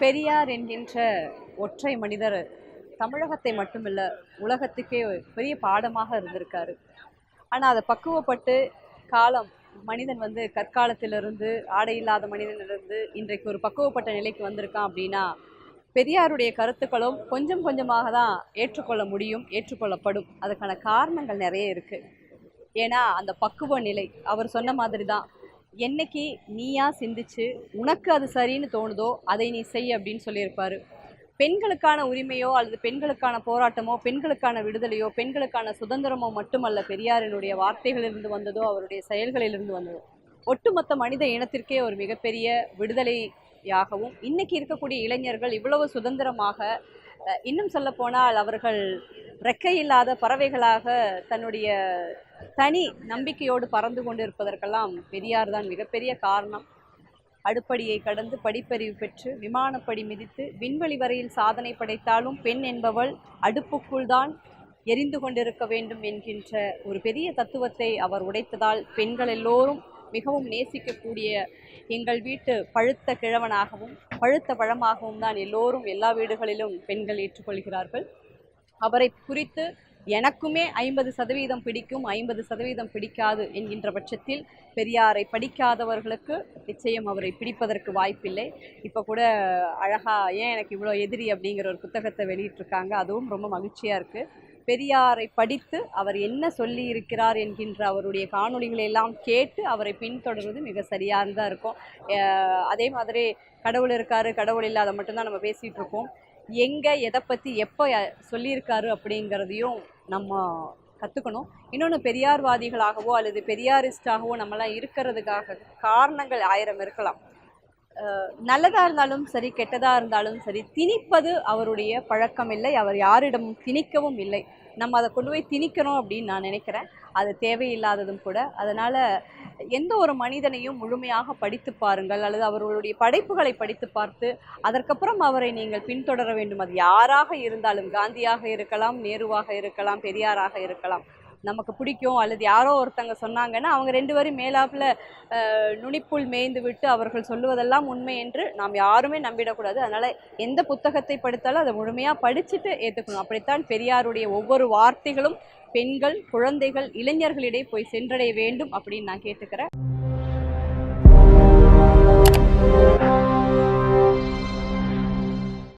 பெரியார் என்கின்ற ஒற்றை மனிதர் தமிழகத்தை மட்டுமில்ல உலகத்துக்கே பெரிய பாடமாக இருந்திருக்காரு. ஆனால் அதை பக்குவப்பட்டு காலம் மனிதன் வந்து கற்காலத்திலிருந்து ஆடை இல்லாத மனிதனிலிருந்து இன்றைக்கு ஒரு பக்குவப்பட்ட நிலைக்கு வந்திருக்கான் அப்படின்னா பெரியாருடைய கருத்துக்களும் கொஞ்சம் கொஞ்சமாக தான் ஏற்றுக்கொள்ள முடியும் ஏற்றுக்கொள்ளப்படும். அதுக்கான காரணங்கள் நிறைய இருக்குது ஏன்னா அந்த பக்குவ நிலை அவர் சொன்ன மாதிரி தான் என்னைக்கு நீயா சிந்திச்சு உனக்கு அது சரின்னு தோணுதோ அதை நீ செய் அப்படின்னு சொல்லியிருப்பாரு. பெண்களுக்கான உரிமையோ அல்லது பெண்களுக்கான போராட்டமோ பெண்களுக்கான விடுதலையோ பெண்களுக்கான சுதந்திரமோ மட்டுமல்ல பெரியாரினுடைய வார்த்தைகளிலிருந்து வந்ததோ அவருடைய செயல்களிலிருந்து வந்ததோ. ஒட்டுமொத்த மனித இனத்திற்கே ஒரு மிகப்பெரிய விடுதலையாகவும் இன்னைக்கு இருக்கக்கூடிய இளைஞர்கள் இவ்வளவு சுதந்திரமாக இன்னும் சொல்லப்போனால் அவர்கள் ரெக்கையில்லாத பறவைகளாக தன்னுடைய தனி நம்பிக்கையோடு பறந்து கொண்டிருப்பதற்கெல்லாம் பெரியார் தான் மிகப்பெரிய காரணம். அடுப்படியை கடந்து படிப்பறிவு பெற்று விமானப்படி மிதித்து விண்வெளி வரையில் சாதனை படைத்தாலும் பெண் என்பவள் அடுப்புக்குள் தான் எரிந்து கொண்டிருக்க வேண்டும் என்கின்ற ஒரு பெரிய தத்துவத்தை அவர் உடைத்ததால் பெண்கள் எல்லோரும் மிகவும் நேசிக்கக்கூடிய எங்கள் வீட்டு பழுத்த கிழவனாகவும் பழுத்த பழமாகவும் தான் எல்லோரும் எல்லா வீடுகளிலும் பெண்கள் ஏற்றுக்கொள்கிறார்கள். அவரை குறித்து எனக்குமே ஐம்பது சதவீதம் பிடிக்கும் ஐம்பது சதவீதம் பிடிக்காது என்கின்ற பட்சத்தில் பெரியாரை படிக்காதவர்களுக்கு நிச்சயம் அவரை பிடிப்பதற்கு வாய்ப்பில்லை. இப்போ கூட அழகா ஏன் எனக்கு இவ்வளோ எதிரி அப்படிங்கிற ஒரு புத்தகத்தை வெளியிட்டிருக்காங்க. அதுவும் ரொம்ப மகிழ்ச்சியாக இருக்குது பெரியாரை படித்து அவர் என்ன சொல்லி இருக்கிறார் என்கின்ற அவருடைய காணொளிகளை எல்லாம் கேட்டு அவரை பின்தொடர்வது மிக தான் இருக்கும். அதே மாதிரி கடவுள் இருக்காரு கடவுள் இல்லாத மட்டும்தான் நம்ம பேசிகிட்டு இருக்கோம் எங்கே எதை பற்றி எப்போ சொல்லியிருக்காரு அப்படிங்கிறதையும் நம்ம கற்றுக்கணும் இன்னொன்று பெரியார்வாதிகளாகவோ அல்லது பெரியாரிஸ்டாகவோ நம்மளாம் இருக்கிறதுக்காக காரணங்கள் ஆயிரம் இருக்கலாம். நல்லதாக இருந்தாலும் சரி கெட்டதாக இருந்தாலும் சரி திணிப்பது அவருடைய பழக்கம் இல்லை. அவர் யாரிடமும் திணிக்கவும் இல்லை. நம்ம அதை கொண்டு போய் திணிக்கணும் அப்படின்னு நான் நினைக்கிறேன். அது தேவையில்லாததும் கூட. அதனால் எந்த ஒரு மனிதனையும் முழுமையாக படித்து பாருங்கள். அல்லது அவர்களுடைய படைப்புகளை படித்து பார்த்து அதற்கப்புறம் அவரை நீங்கள் பின்தொடர வேண்டும். அது யாராக இருந்தாலும் காந்தியாக இருக்கலாம் நேருவாக இருக்கலாம் பெரியாராக இருக்கலாம். நமக்கு பிடிக்கும் அல்லது யாரோ ஒருத்தங்க சொன்னாங்கன்னா அவங்க ரெண்டு பேரும் மேலாப்பில் நுனிப்புள் மேய்ந்து விட்டு அவர்கள் சொல்லுவதெல்லாம் உண்மை என்று நாம் யாருமே நம்பிடக்கூடாது. அதனால் எந்த புத்தகத்தை படித்தாலும் அதை முழுமையாக படிச்சுட்டு ஏற்றுக்கணும் அப்படித்தான் பெரியாருடைய ஒவ்வொரு வார்த்தைகளும் பெண்கள் குழந்தைகள் இளைஞர்களிடையே போய் சென்றடைய வேண்டும் அப்படின்னு நான் கேட்டுக்கிறேன்.